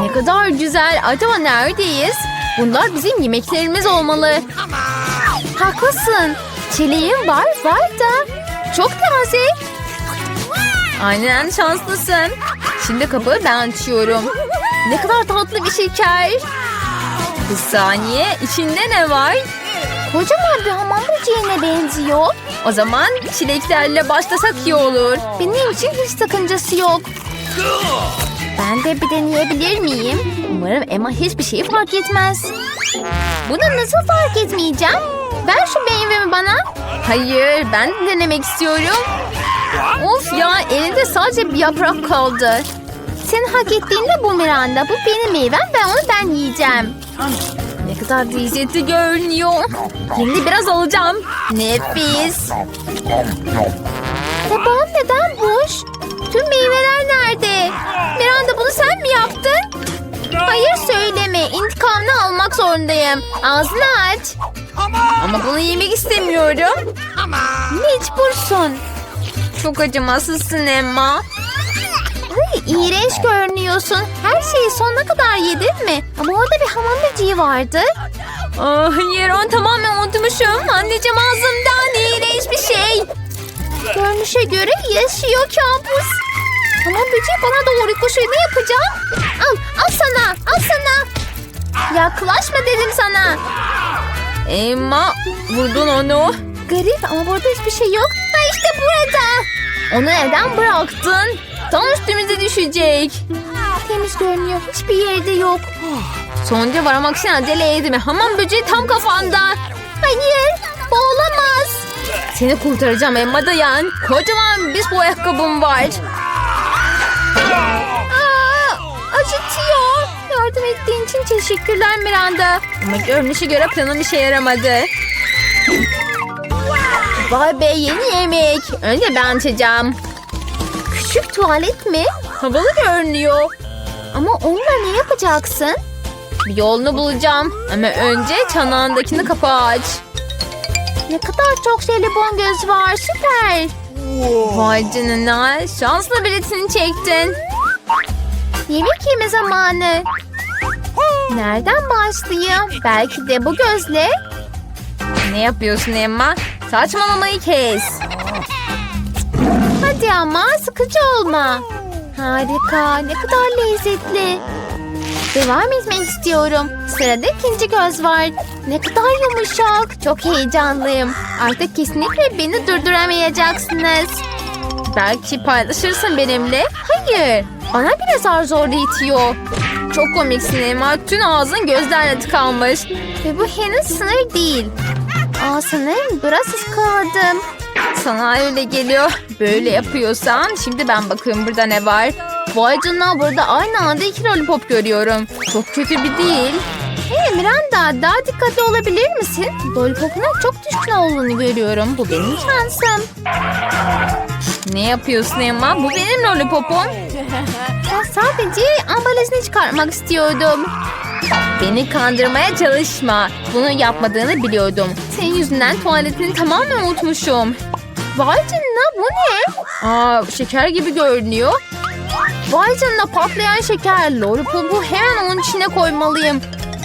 Ne kadar güzel. Acaba neredeyiz? Bunlar bizim yemeklerimiz olmalı. Haklısın. Çileğim var, var da. Çok nazik. Aynen şanslısın. Şimdi kapıyı ben açıyorum. Ne kadar tatlı bir şeker. Bir saniye. içinde ne var? Kocaman bir hamam böceğine benziyor. O zaman çileklerle başlasak iyi olur. Benim için hiç sakıncası yok. Ben de bir deneyebilir miyim? Umarım Emma hiçbir şey fark etmez. Bunu nasıl fark etmeyeceğim? Ver şu meyvemi bana. Hayır, ben de denemek istiyorum. Of ya, elinde sadece bir yaprak kaldı. Senin hak ettiğin de bu Miranda. Bu benim meyvem ve onu ben yiyeceğim. Ne kadar lezzetli görünüyor. Şimdi biraz alacağım. Nefis. Zorundayım. Ağzını aç. Ama bunu yemek istemiyorum. Mecbursun. Çok acımasızsın Emma. Ay, iğrenç görünüyorsun. Her şeyi sonuna kadar yedin mi? Ama orada bir hamam böceği vardı. Ah, hayır onu tamamen unutmuşum. Anneciğim ağzımdan iğrenç bir şey. Görünüşe göre yaşıyor kabus. Hamam böceği bana doğru koşuyor. Ne yapacağım? Al, al sana, al sana. Yaklaşma dedim sana. Emma, vurdun onu. Garip ama burada hiçbir şey yok. Ha işte burada. Onu neden bıraktın? Tam üstümüze düşecek. Temiz görünüyor. Hiçbir yerde yok. Sonuca varmak için acele etme. Hamam böceği tam kafanda. Hayır. Bu olamaz. Seni kurtaracağım Emma dayan. Kocaman bir bu ayakkabım var. Aa, acıtıyor. Yardım ettiğin için teşekkürler Miranda. Ama görünüşe göre planım işe yaramadı. Vay be yeni yemek. Önce ben açacağım. Küçük tuvalet mi? Havalı görünüyor. Ama onunla ne yapacaksın? Bir yolunu bulacağım. Ama önce çanağındakini kapağı aç. Ne kadar çok jelibon göz var. Süper. Vay canına. Şanslı biletini çektin. Yemek yeme zamanı. Nereden başlayayım? Belki de bu gözle. Ne yapıyorsun Emma? Saçmalamayı kes. Hadi ama sıkıcı olma. Harika, ne kadar lezzetli. Devam etmek istiyorum. Sırada ikinci göz var. Ne kadar yumuşak. Çok heyecanlıyım. Artık kesinlikle beni durduramayacaksınız. Belki paylaşırsın benimle. Hayır. Bana bile zar zor itiyor. Çok komiksin Emma. Tüm ağzın gözlerle tıkanmış. Ve bu henüz sınır değil. Aa sanırım biraz ıskaladım. Sana öyle geliyor. Böyle yapıyorsan şimdi ben bakıyorum burada ne var. Vay canına burada aynı anda iki lollipop görüyorum. Çok kötü bir değil. Hey Miranda daha dikkatli olabilir misin? Lollipopuna çok düşkün olduğunu görüyorum. Bu benim şansım. Ne yapıyorsun Emma? Bu benim lollipopum. Ben sadece ambalajını çıkartmak istiyordum. Beni kandırmaya çalışma. Bunu yapmadığını biliyordum. Senin yüzünden tuvaletini tamamen unutmuşum. Vay canına bu ne? Aa şeker gibi görünüyor. Vay canına patlayan şeker. Lollipopu hemen onun içine koymalıyım.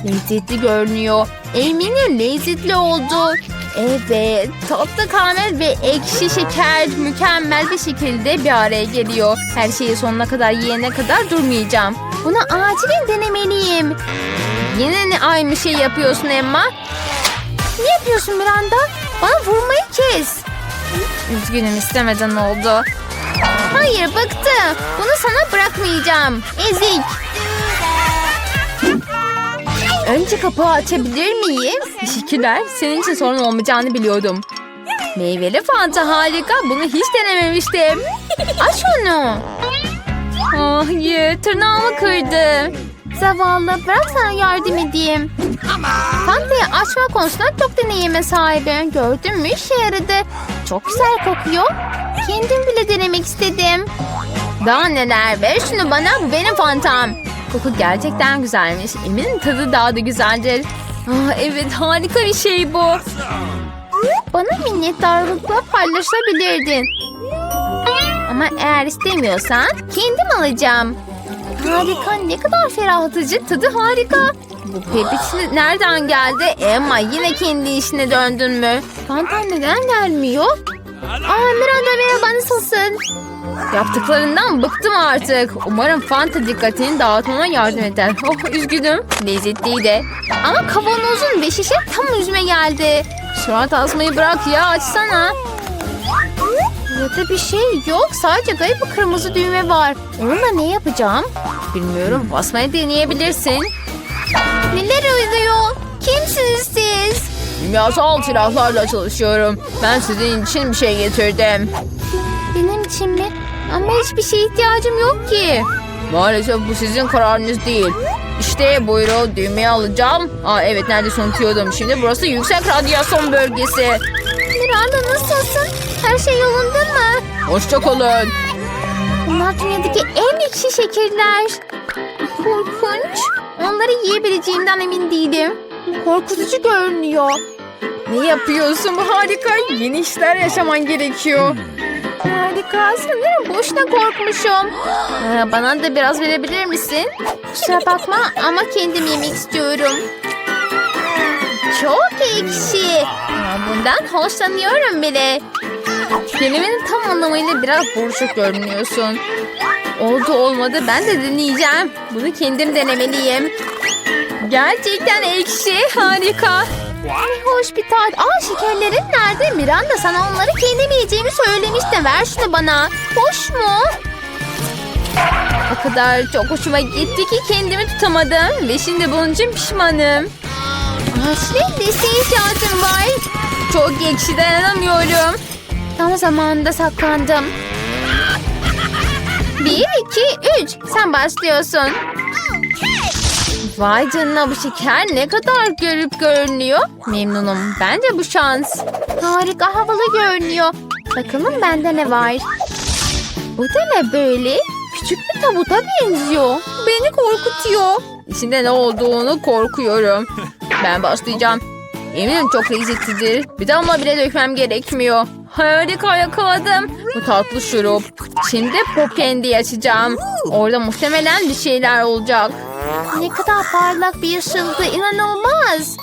Lezzetli görünüyor. Eminim lezzetli oldu. Evet, tatlı karamel ve ekşi şeker mükemmel bir şekilde bir araya geliyor. Her şeyi sonuna kadar yiyene kadar durmayacağım. Bunu acilen denemeliyim. Yine ne aynı şey yapıyorsun Emma? Ne yapıyorsun Miranda? Bana vurmayı kes. Üzgünüm istemeden oldu. Hayır bıktım. Bunu sana bırakmayacağım. Ezik. Önce kapağı açabilir miyim? Teşekkürler. Senin için sorun olmayacağını biliyordum. Meyveli fanta harika. Bunu hiç denememiştim. Aç onu. Oh, hayır, tırnağımı kırdı. Zavallı, bırak sana yardım edeyim. Fanta'yı açma konusunda çok deneyime sahibim. Gördün mü işe yaradı. Çok güzel kokuyor. Kendim bile denemek istedim. Daha neler ver şunu bana bu benim fantam. Koku gerçekten güzelmiş. Eminim tadı daha da güzeldir. Ah, evet harika bir şey bu. Bana minnettarlıkla paylaşabilirdin. Ama eğer istemiyorsan kendim alacağım. Harika ne kadar ferahlatıcı tadı harika. Bu pepişi nereden geldi? Emma yine kendi işine döndün mü? Fantan neden gelmiyor? Aa Miranda merhaba nasılsın? Yaptıklarından bıktım artık. Umarım Fanta dikkatini dağıtmama yardım eder. Oh üzgünüm. Lezzetliydi. Ama kavanozun ve şişe tam yüzüme geldi. Surat asmayı bırak ya açsana. Burada bir şey yok. Sadece garip bir kırmızı düğme var. Onunla ne yapacağım? Bilmiyorum. Basmayı deneyebilirsin. Neler oluyor? Kimsiniz siz? Kimyasal silahlarla çalışıyorum. Ben sizin için bir şey getirdim. İçin mi? Ama hiçbir şeye ihtiyacım yok ki. Maalesef bu sizin kararınız değil. İşte buyurun düğmeyi alacağım. Aa evet neredeyse unutuyordum. Şimdi burası yüksek radyasyon bölgesi. Miranda nasılsın? Her şey yolunda mı? Hoşçakalın. Bunlar dünyadaki en ekşi şekerler. Korkunç. Onları yiyebileceğimden emin değilim. Korkutucu görünüyor. Ne yapıyorsun? Bu harika. Yeni işler yaşaman gerekiyor. Harika. Sanırım boşuna korkmuşum. Ee, bana da biraz verebilir misin? Kusura bakma ama kendim yemek istiyorum. Çok ekşi. Bundan hoşlanıyorum bile. Kelimenin tam anlamıyla biraz buruşuk görünüyorsun. Oldu olmadı ben de deneyeceğim. Bunu kendim denemeliyim. Gerçekten ekşi harika. Ne hoş bir tat. Aa şekerlerin nerede? Miranda sana onları kendim yiyeceğimi söylemiştim. Ver şunu bana. Hoş mu? O kadar çok hoşuma gitti ki kendimi tutamadım. Ve şimdi bunun için pişmanım. Aslı desteğe ihtiyacım var. Çok ekşi dayanamıyorum. Tam zamanında saklandım. Bir, iki, üç. Sen başlıyorsun. Vay canına bu şeker ne kadar görüp görünüyor. Memnunum. Bence bu şans. Harika havalı görünüyor. Bakalım bende ne var. Bu da ne böyle? Küçük bir tabuta benziyor. Beni korkutuyor. İçinde ne olduğunu korkuyorum. Ben başlayacağım. Eminim çok lezzetlidir. Bir damla bile dökmem gerekmiyor. Harika yakaladım. Bu tatlı şurup. Şimdi pop candy açacağım. Orada muhtemelen bir şeyler olacak. Ne kadar parlak bir ışıltı. inanılmaz.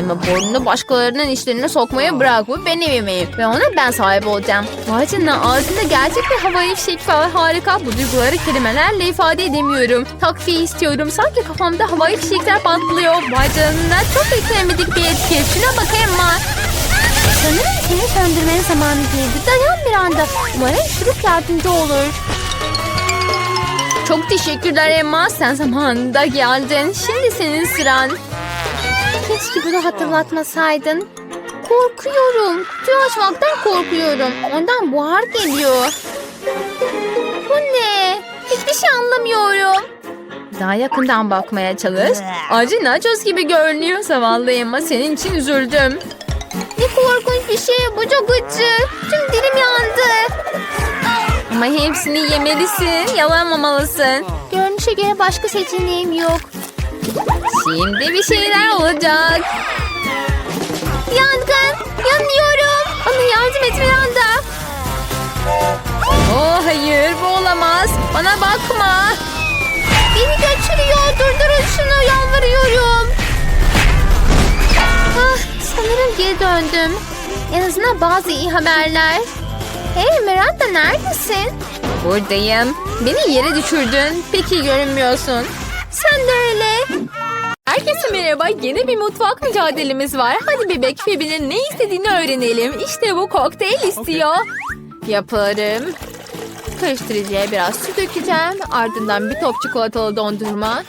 Ama burnunu başkalarının işlerine sokmayı bırak. Bu benim yemeğim. Ve ona ben sahip olacağım. Vay canına ağzında gerçek bir havai fişek var. Harika. Bu duyguları kelimelerle ifade edemiyorum. Takviye istiyorum. Sanki kafamda havai fişekler patlıyor. Vay canına çok beklemedik bir etki. Şuna bakayım mı? Sanırım seni söndürmenin zamanı geldi. Dayan bir anda. Umarım şurup yardımcı olur. Çok teşekkürler Emma. Sen zamanında geldin. Şimdi senin sıran. Keşke bunu hatırlatmasaydın. Korkuyorum. Kutuyu açmaktan korkuyorum. Ondan buhar geliyor. Bu ne? Hiçbir şey anlamıyorum. Daha yakından bakmaya çalış. Acı nachos gibi görünüyor. Zavallı Emma senin için üzüldüm. Ne korkunç bir şey. Bu çok acı. Tüm dilim yandı. Ama hepsini yemelisin. Yalanmamalısın. Görünüşe göre başka seçeneğim yok. Şimdi bir şeyler olacak. Yangın. Yanıyorum. Bana yardım et Miranda. Oh hayır bu olamaz. Bana bakma. Beni götürüyor. Durdurun şunu yalvarıyorum. Ah, sanırım geri döndüm. En azından bazı iyi haberler. Hey Miranda neredesin? Buradayım. Beni yere düşürdün. Peki görünmüyorsun. Sen de öyle. Herkese merhaba. Yeni bir mutfak mücadelemiz var. Hadi bebek Phoebe'nin ne istediğini öğrenelim. İşte bu kokteyl istiyor. Yaparım. Karıştırıcıya biraz su dökeceğim. Ardından bir top çikolatalı dondurma.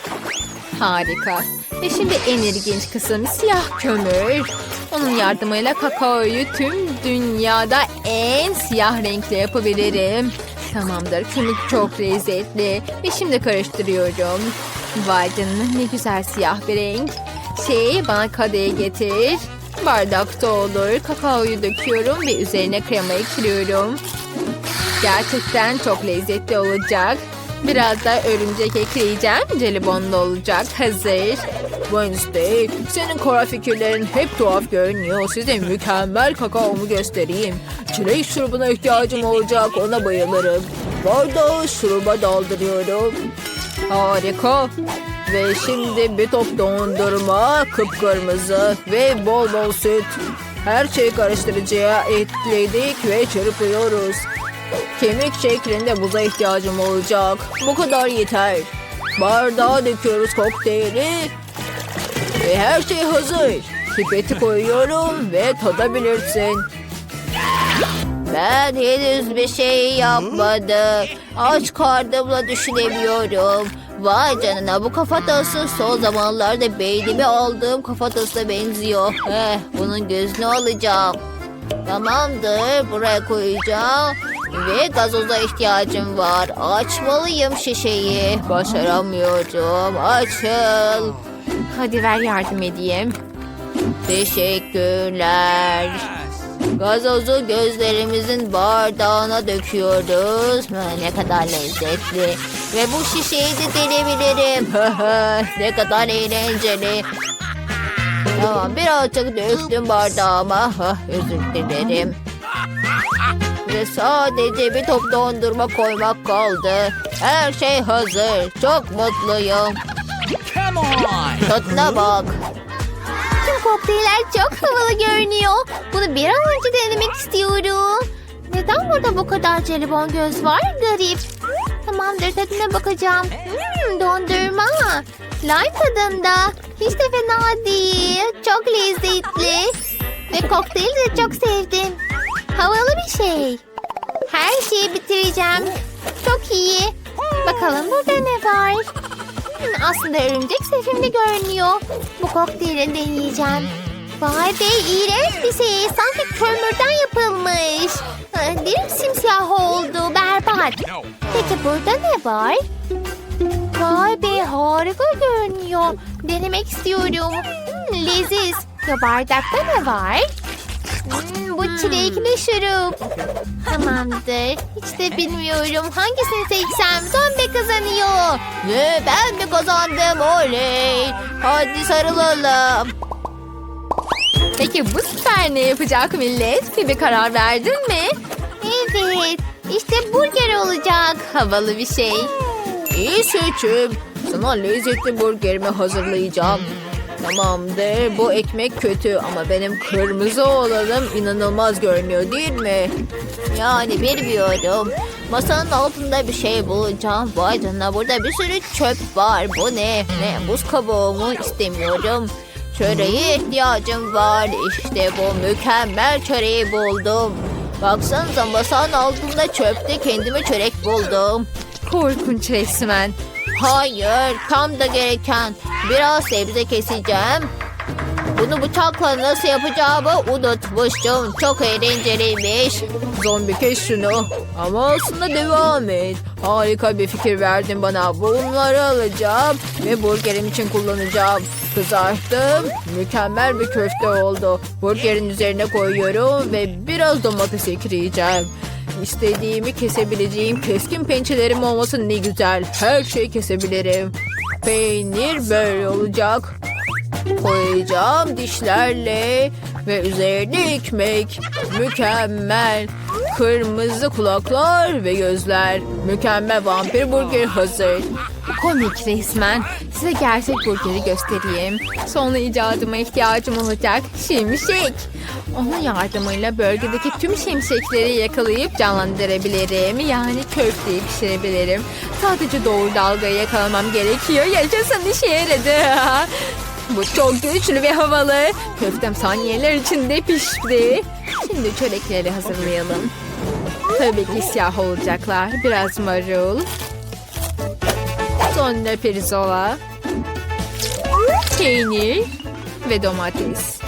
Harika. Ve şimdi en ilginç kısım siyah kömür. Onun yardımıyla kakaoyu tüm dünyada en siyah renkle yapabilirim. Tamamdır. Kömür çok lezzetli. Ve şimdi karıştırıyorum. Vay canına ne güzel siyah bir renk. Şey bana kadeye getir. Bardakta olur. Kakaoyu döküyorum ve üzerine krema ekliyorum. Gerçekten çok lezzetli olacak. Biraz da örümcek ekleyeceğim. Jelibonlu olacak. Hazır. Wednesday, senin kara fikirlerin hep tuhaf görünüyor. Size mükemmel kakaomu göstereyim. Çilek şurubuna ihtiyacım olacak. Ona bayılırım. Bardağı şuruba daldırıyorum. Harika. Ve şimdi bir top dondurma, kıpkırmızı ve bol bol süt. Her şeyi karıştırıcıya ekledik ve çırpıyoruz. Kemik şeklinde buza ihtiyacım olacak. Bu kadar yeter. Bardağa döküyoruz kokteyli. Ve her şey hazır. Pipeti koyuyorum ve tadabilirsin. Ben henüz bir şey yapmadım. Aç karnımla düşünemiyorum. Vay canına bu kafatası son zamanlarda beynimi aldığım kafatasına benziyor. Eh, bunun gözünü alacağım. Tamamdır buraya koyacağım. Ve gazoza ihtiyacım var. Açmalıyım şişeyi. Başaramıyorum. Açıl. Hadi ver yardım edeyim. Teşekkürler. Gazozu gözlerimizin bardağına döküyoruz. Ne kadar lezzetli. Ve bu şişeyi de delebilirim. ne kadar eğlenceli. Tamam birazcık döktüm bardağıma. Özür dilerim. Ve sadece bir top dondurma koymak kaldı. Her şey hazır. Çok mutluyum. Come on! Tadına bak. Tüm kokteyller çok havalı görünüyor. Bunu bir an önce denemek istiyorum. Neden burada bu kadar jelibon göz var? Garip. Tamamdır tadına bakacağım. Hmm, dondurma. Lime tadında. Hiç de fena değil. Çok lezzetli. Ve kokteyli de çok sevdim. Havalı bir şey. Her şeyi bitireceğim. Çok iyi. Bakalım burada ne var? Hmm, aslında örümcek sefimde görünüyor. Bu kokteyli deneyeceğim. Vay be iğrenç bir şey. Sanki kömürden yapılmış. Ah, Dilim simsiyah oldu. Berbat. Peki burada ne var? Vay be harika görünüyor. Denemek istiyorum. Hmm, leziz. Ya bardakta ne var? Hmm, bu çilekli şurup. Tamamdır. Hiç de bilmiyorum. Hangisini seçsem? Zombi kazanıyor. Ne ben mi kazandım? Oley. Hadi sarılalım. Peki bu sefer ne yapacak millet? Bir karar verdin mi? Evet. İşte burger olacak. Havalı bir şey. İyi seçim. Sana lezzetli burgerimi hazırlayacağım. Tamamdır. Bu ekmek kötü ama benim kırmızı olanım inanılmaz görünüyor değil mi? Yani bilmiyorum. Masanın altında bir şey bulacağım. Vay canına burada bir sürü çöp var. Bu ne? Ne? Buz kabuğu mu? İstemiyorum. Çöreğe ihtiyacım var. İşte bu mükemmel çöreği buldum. Baksanıza masanın altında çöpte kendime çörek buldum. Korkunç resmen. Hayır, tam da gereken. Biraz sebze keseceğim. Bunu bıçakla nasıl yapacağımı unutmuştum. Çok eğlenceliymiş. Zombi kes şunu. Ama aslında devam et. Harika bir fikir verdin bana. Bunları alacağım ve burgerim için kullanacağım. Kızarttım. Mükemmel bir köfte oldu. Burgerin üzerine koyuyorum ve biraz domates ekleyeceğim. İstediğimi kesebileceğim keskin pençelerim olması ne güzel. Her şeyi kesebilirim. Peynir böyle olacak. Koyacağım dişlerle ve üzerine ekmek. Mükemmel. Kırmızı kulaklar ve gözler. Mükemmel vampir burger hazır. Komik resmen. Size gerçek burgeri göstereyim. Sonra icadıma ihtiyacım olacak. Şimşek. Onun yardımıyla bölgedeki tüm şimşekleri yakalayıp canlandırabilirim. Yani köfteyi pişirebilirim. Sadece doğru dalgayı yakalamam gerekiyor. Yaşasın işe yaradı. Bu çok güçlü ve havalı. Köftem saniyeler içinde pişti. Şimdi çörekleri hazırlayalım. Tabii ki siyah olacaklar. Biraz marul. Sonra pirzola. Peynir ve domates.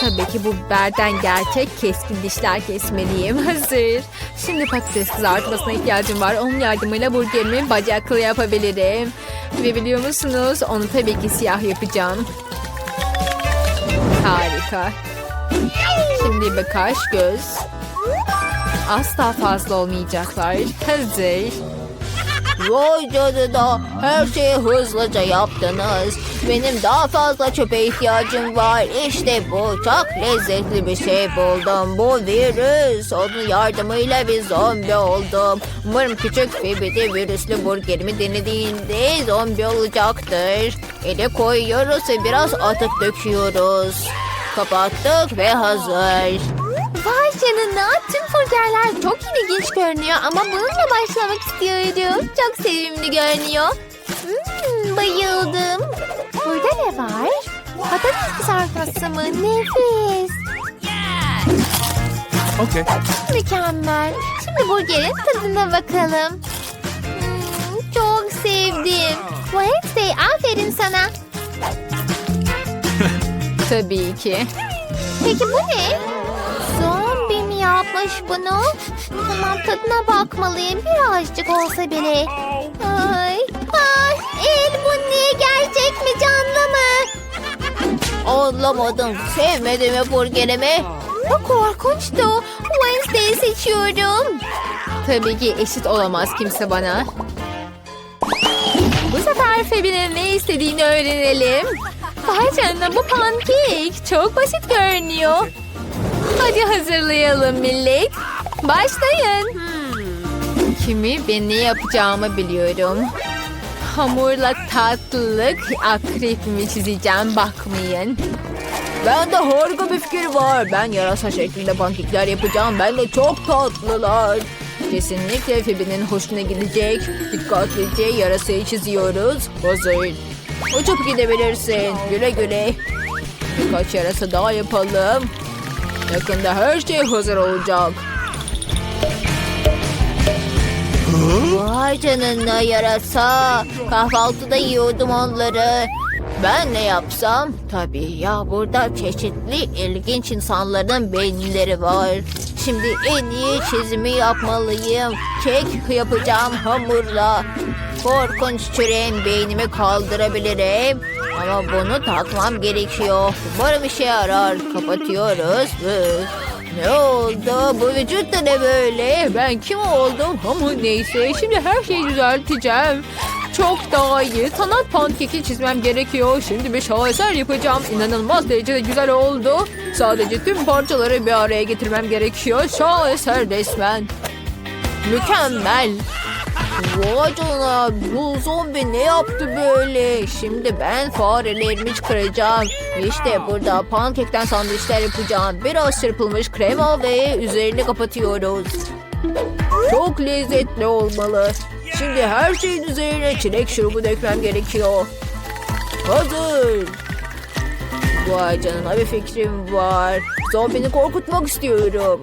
Tabii ki bu biberden gerçek keskin dişler kesmeliyim. Hazır. Şimdi patates kızartmasına ihtiyacım var. Onun yardımıyla burgerimi bacaklı yapabilirim. Ve biliyor musunuz onu tabii ki siyah yapacağım. Harika. Şimdi bir kaş göz. Asla fazla olmayacaklar. Hazır. Vay canına her şeyi hızlıca yaptınız. Benim daha fazla çöpe ihtiyacım var. İşte bu çok lezzetli bir şey buldum. Bu virüs. Onun yardımıyla bir zombi oldum. Umarım küçük Phoebe virüslü burgerimi denediğinde zombi olacaktır. Ele koyuyoruz ve biraz atık döküyoruz. Kapattık ve hazır. Vay canına tüm burgerler çok ilginç görünüyor ama bununla başlamak istiyorum. Çok sevimli görünüyor. Hmm, bayıldım. Burada ne var? Patates kızartması mı? Nefis. Okay. Mükemmel. Şimdi burgerin tadına bakalım. Hmm, çok sevdim. Wednesday aferin sana. Tabii ki. Peki bu ne? Yapmış bunu? Tamam tadına bakmalıyım birazcık olsa bile. Ay, ay, el bu ne gerçek mi canlı mı? Anlamadım. Sevmedi mi burgerimi? Bu korkunçtu. Wednesday'i seçiyorum. Tabii ki eşit olamaz kimse bana. Bu sefer Febi'nin ne istediğini öğrenelim. Vay canına bu pankek. Çok basit görünüyor. Hadi hazırlayalım millet. Başlayın. Kimi ve ne yapacağımı biliyorum. Hamurla tatlılık akrepimi çizeceğim bakmayın. Ben de harika bir fikir var. Ben yarasa şeklinde pankekler yapacağım. Ben de çok tatlılar. Kesinlikle Phoebe'nin hoşuna gidecek. Dikkatlice yarasayı çiziyoruz. Hazır. Uçup gidebilirsin. Güle güle. Birkaç yarasa daha yapalım. Yakında her şey hazır olacak. Vay canına yarasa. Kahvaltıda yiyordum onları. Ben ne yapsam? Tabii ya burada çeşitli ilginç insanların beyinleri var. Şimdi en iyi çizimi yapmalıyım. Kek yapacağım hamurla. Korkunç çüreğin beynimi kaldırabilirim. Ama bunu takmam gerekiyor. Umarım işe yarar. Kapatıyoruz. Ne oldu? Bu vücut da ne böyle? Ben kim oldum? Ama neyse şimdi her şeyi düzelteceğim. Çok daha iyi. Sanat pankeki çizmem gerekiyor. Şimdi bir şaheser yapacağım. İnanılmaz derecede güzel oldu. Sadece tüm parçaları bir araya getirmem gerekiyor. Şaheser resmen. Mükemmel. Vay canına bu zombi ne yaptı böyle? Şimdi ben farelerimi çıkaracağım. İşte burada pankekten sandviçler yapacağım. Biraz çırpılmış krema ve üzerini kapatıyoruz. Çok lezzetli olmalı. Şimdi her şeyin üzerine çilek şurubu dökmem gerekiyor. Hazır. Vay canına bir fikrim var. Zombini korkutmak istiyorum.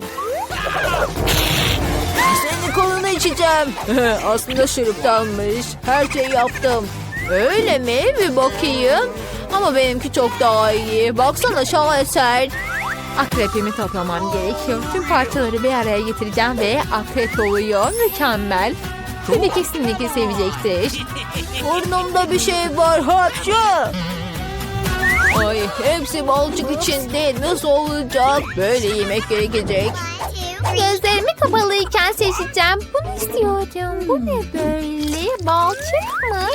Senin kolunu içeceğim. Aslında şuruptanmış. Her şeyi yaptım. Öyle mi? Bir bakayım. Ama benimki çok daha iyi. Baksana şaheser. Akrepimi toplamam gerekiyor. Tüm parçaları bir araya getireceğim ve akrep oluyor. Mükemmel. Seni kesinlikle sevecektir. Burnumda bir şey var. Hapşu. Ay hepsi balçık içinde. Nasıl olacak? Böyle yemek gerekecek. Gözlerimi kapalıyken seçeceğim. Bunu istiyorum. Bu ne böyle? Balçık mı?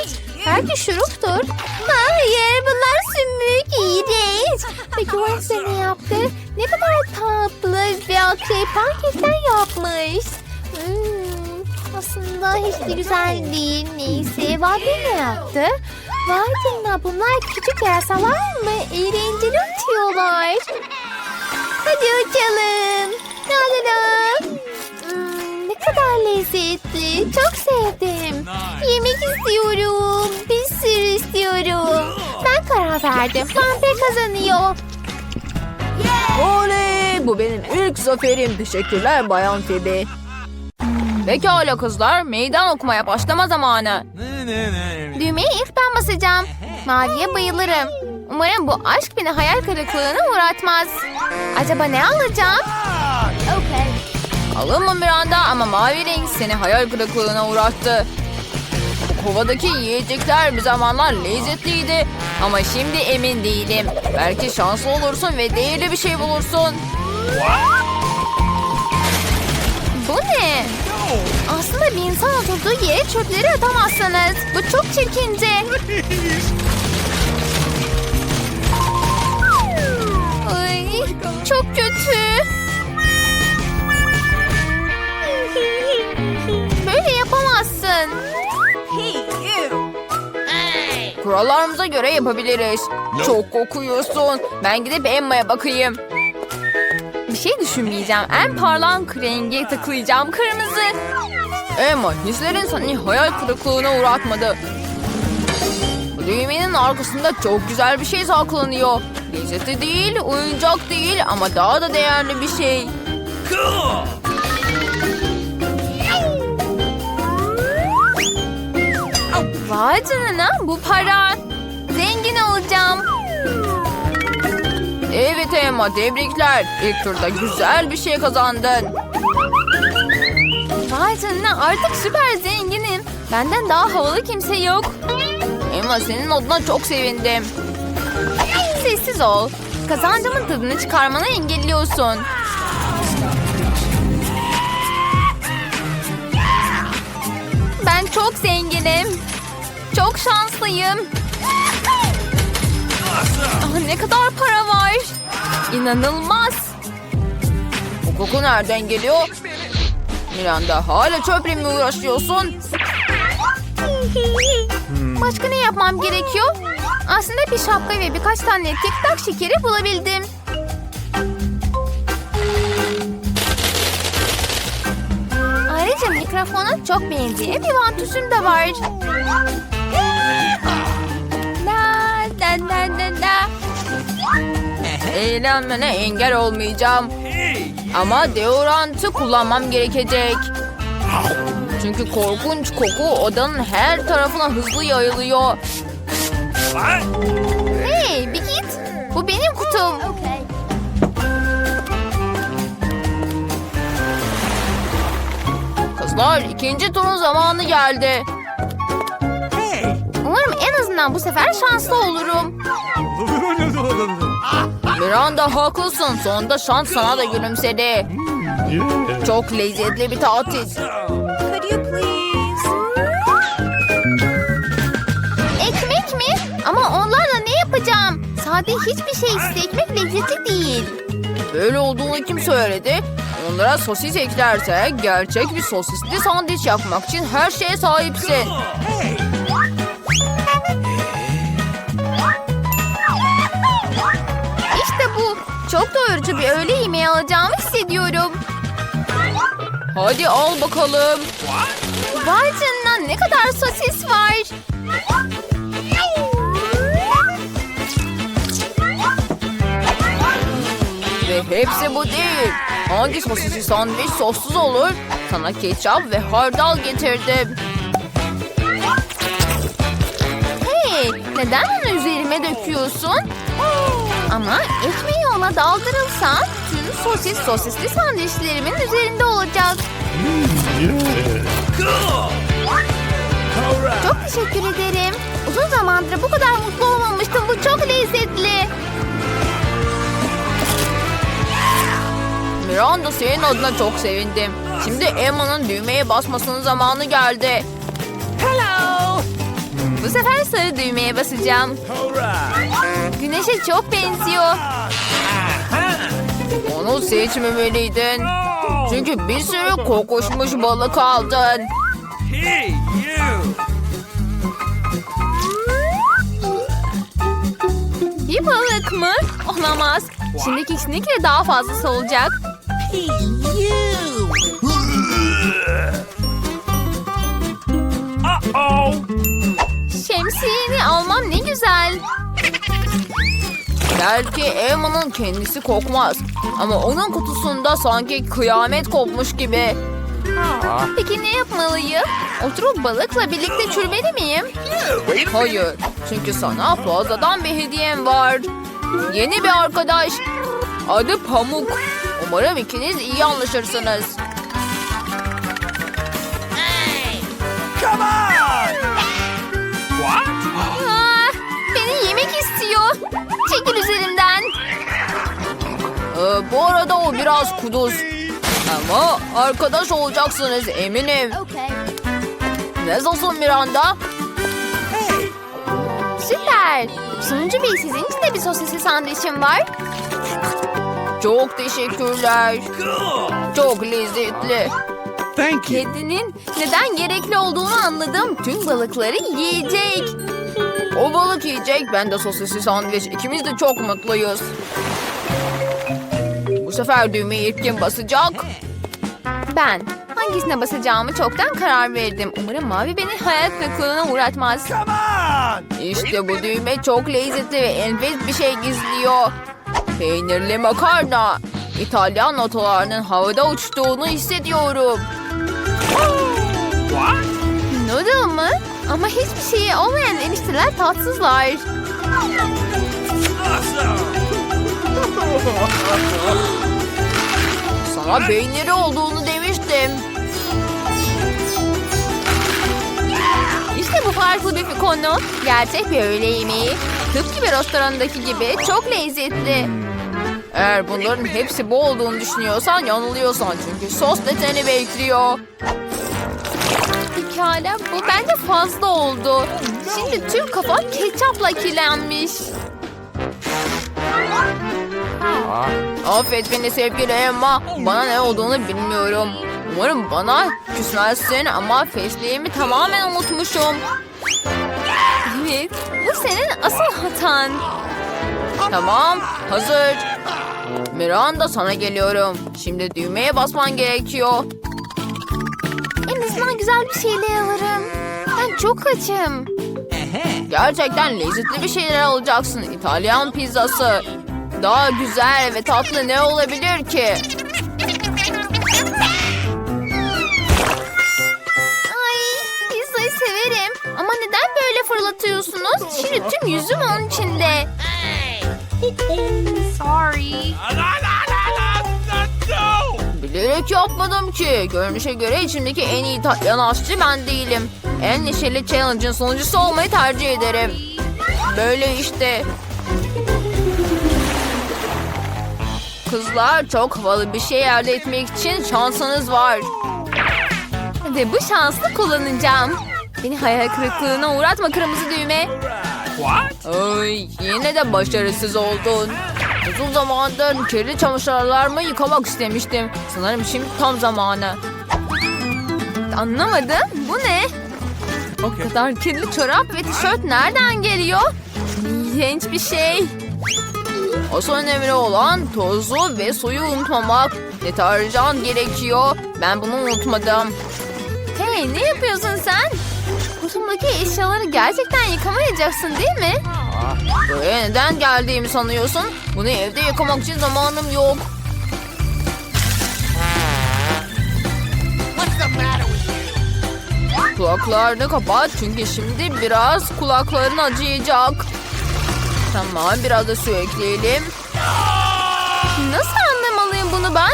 Belki şuruptur. Hayır bunlar sümük. İğrenç. Peki Wednesday ne yaptı? Ne kadar tatlı bir akrep pankekten yapmış. Hmm, aslında hiç de güzel değil. Neyse. Vadi ne yaptı? Vay canına bunlar küçük yarasalar mı? Eğlenceli uçuyorlar. Hadi uçalım. La la la. Kadar lezzetli. Çok sevdim. Yemek istiyorum. Bir sürü istiyorum. Ben karar verdim. Vampir kazanıyor. Oley! Bu benim ilk zaferim. Teşekkürler Bayan Phoebe. Pekala kızlar, meydan okumaya başlama zamanı. Düğmeye ilk ben basacağım. Maviye bayılırım. Umarım bu aşk beni hayal kırıklığına uğratmaz. Acaba ne alacağım? Okay. Alınma Miranda ama mavi renk seni hayal kırıklığına uğrattı. Bu kovadaki yiyecekler bir zamanlar lezzetliydi ama şimdi emin değilim. Belki şanslı olursun ve değerli bir şey bulursun. Bu ne? Aslında bir insan oturduğu yere çöpleri atamazsınız. Bu çok çirkince. Ay, çok kötü. Kurallarımıza göre yapabiliriz. Çok kokuyorsun. Ben gidip Emma'ya bakayım. Bir şey düşünmeyeceğim. En parlak rengi tıklayacağım. Kırmızı. Emma hislerin seni hayal kırıklığına uğratmadı. Bu Düğmenin arkasında çok güzel bir şey saklanıyor. Lezzeti değil, oyuncak değil ama daha da değerli bir şey. Cool. Vay canına bu para. Zengin olacağım. Evet Emma tebrikler. İlk turda güzel bir şey kazandın. Vay canına artık süper zenginim. Benden daha havalı kimse yok. Emma senin adına çok sevindim. Sessiz ol. Kazancımın tadını çıkarmanı engelliyorsun. Ben çok zenginim. Çok şanslıyım. Ah, ne kadar para var. İnanılmaz. Bu koku nereden geliyor? Miranda hala çöple mi uğraşıyorsun? Başka ne yapmam gerekiyor? Aslında bir şapka ve birkaç tane tik tak şekeri bulabildim. Ayrıca mikrofona çok benzeyen bir vantuzum da var. La la la la la. Eğlenmene engel olmayacağım. Ama deodorantı kullanmam gerekecek. Çünkü korkunç koku odanın her tarafına hızlı yayılıyor. Hey bir git. Bu benim kutum. Kızlar ikinci turun zamanı geldi. En azından bu sefer şanslı olurum. Miranda haklısın. Sonunda şans sana da gülümsedi. Çok lezzetli bir tatil. Ekmek mi? Ama onlarla ne yapacağım? Sade hiçbir şey ise ekmek lezzetli değil. Böyle olduğunu kim söyledi? Onlara sosis eklerse gerçek bir sosisli sandviç yapmak için her şeye sahipsin. Bir öğle yemeği alacağımı hissediyorum. Hadi al bakalım. Vay canına ne kadar sosis var. Ve hepsi bu değil. Hangi sosisli sandviç sossuz olur? Sana ketçap ve hardal getirdim. Hey neden onu üzerime döküyorsun? Ama ekmeği ona daldırılsa tüm sosis sosisli sandviçlerimin üzerinde olacak. Çok teşekkür ederim. Uzun zamandır bu kadar mutlu olmamıştım. Bu çok lezzetli. Miranda senin adına çok sevindim. Şimdi Emma'nın düğmeye basmasının zamanı geldi. Bu sefer sarı düğmeye basacağım. Güneşe çok benziyor. Onu seçmemeliydin. Çünkü bir sürü kokuşmuş balık aldın. Hey, you. Bir balık mı? Olamaz. Şimdi kesinlikle daha fazlası olacak. Belki Emma'nın kendisi kokmaz. Ama onun kutusunda sanki kıyamet kopmuş gibi. Peki ne yapmalıyım? Oturup balıkla birlikte çürümeli miyim? Hayır. Çünkü sana fazladan bir hediyem var. Yeni bir arkadaş. Adı Pamuk. Umarım ikiniz iyi anlaşırsınız. Come on. Ee, bu arada o biraz kuduz. Ama arkadaş olacaksınız eminim. Nasılsın Miranda? Süper. Sunucu Bey sizin için de bir sosisli sandviçim var. Çok teşekkürler. Çok lezzetli. Thank you. Kedinin neden gerekli olduğunu anladım. Tüm balıkları yiyecek. O balık yiyecek, ben de sosisli sandviç. İkimiz de çok mutluyuz. Sefer düğmeyi ilk kim basacak? Ben hangisine basacağımı çoktan karar verdim. Umarım mavi beni hayal kırıklığına uğratmaz. Come on. İşte bu düğme çok lezzetli ve enfes bir şey gizliyor. Peynirli makarna. İtalyan notalarının havada uçtuğunu hissediyorum. What? Noodle mı? Ama hiçbir şeyi olmayan enişteler tatsızlar. Sana peyniri olduğunu demiştim. İşte bu farklı bir konu. Gerçek bir öğle yemeği. Tıpkı bir restorandaki gibi çok lezzetli. Eğer bunların hepsi bu olduğunu düşünüyorsan yanılıyorsan çünkü sos da bekliyor. Pekala bu bence fazla oldu. Şimdi tüm kafam ketçapla kirlenmiş. Affet beni sevgili Emma. Bana ne olduğunu bilmiyorum. Umarım bana küsmezsin ama fesleğimi tamamen unutmuşum. Evet bu senin asıl hatan. Tamam, hazır. Miranda sana geliyorum. Şimdi düğmeye basman gerekiyor. En azından güzel bir şeyle alırım. Ben çok açım. Gerçekten lezzetli bir şeyler alacaksın. İtalyan pizzası. Daha güzel ve tatlı ne olabilir ki? Ay pizzayı severim. Ama neden böyle fırlatıyorsunuz? Şimdi tüm yüzüm onun içinde. Sorry. Bilerek yapmadım ki. Görünüşe göre içimdeki en iyi İtalyan aşçı ben değilim. En neşeli challenge'ın sonucusu olmayı tercih ederim. Böyle işte. Kızlar çok havalı bir şey elde etmek için şansınız var. Ve bu şansı kullanacağım. Beni hayal kırıklığına uğratma kırmızı düğme. What? Ay, yine de başarısız oldun. Uzun zamandır kirli çamaşırlarımı yıkamak istemiştim. Sanırım şimdi tam zamanı. Anlamadım. Bu ne? Bu Okay. kadar kirli çorap ve tişört nereden geliyor? İğrenç bir şey. Asıl önemli olan tozu ve suyu unutmamak. Deterjan gerekiyor. Ben bunu unutmadım. Hey ne yapıyorsun sen? Kutumdaki eşyaları gerçekten yıkamayacaksın değil mi? Buraya neden geldiğimi sanıyorsun? Bunu evde yıkamak için zamanım yok. Kulaklarını kapat çünkü şimdi biraz kulakların acıyacak. Tamam biraz da su ekleyelim. Nasıl anlamalıyım bunu ben?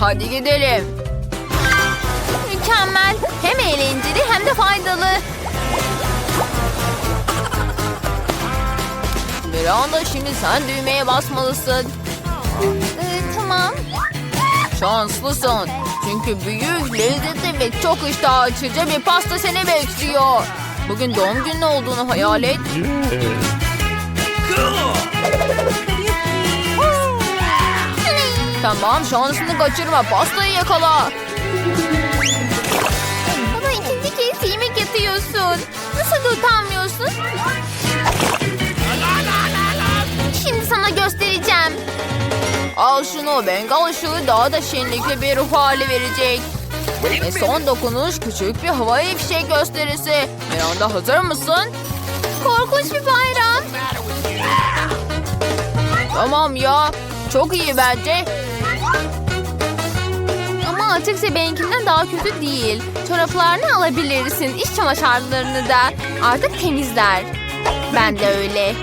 Hadi gidelim. Mükemmel. Hem eğlenceli hem de faydalı. Miranda şimdi sen düğmeye basmalısın. Ee, tamam. Şanslısın. Çünkü büyük, lezzetli ve çok iştah açıcı bir pasta seni bekliyor. Bugün doğum günün olduğunu hayal et. Tamam şansını kaçırma. Pastayı yakala. Bana ikinci kez yemek yapıyorsun. Nasıl utanmıyorsun? Şimdi sana göstereceğim. Al şunu. Bengal ışığı daha da şenlikli bir ruh hali verecek. Ve son dokunuş küçük bir havai fişek gösterisi. Miranda hazır mısın? Korkunç bir bayram. Tamam ya. Çok iyi bence. Ama açıkça benimkinden daha kötü değil. Çoraplarını alabilirsin. İç çamaşırlarını da. Artık temizler. Ben de öyle.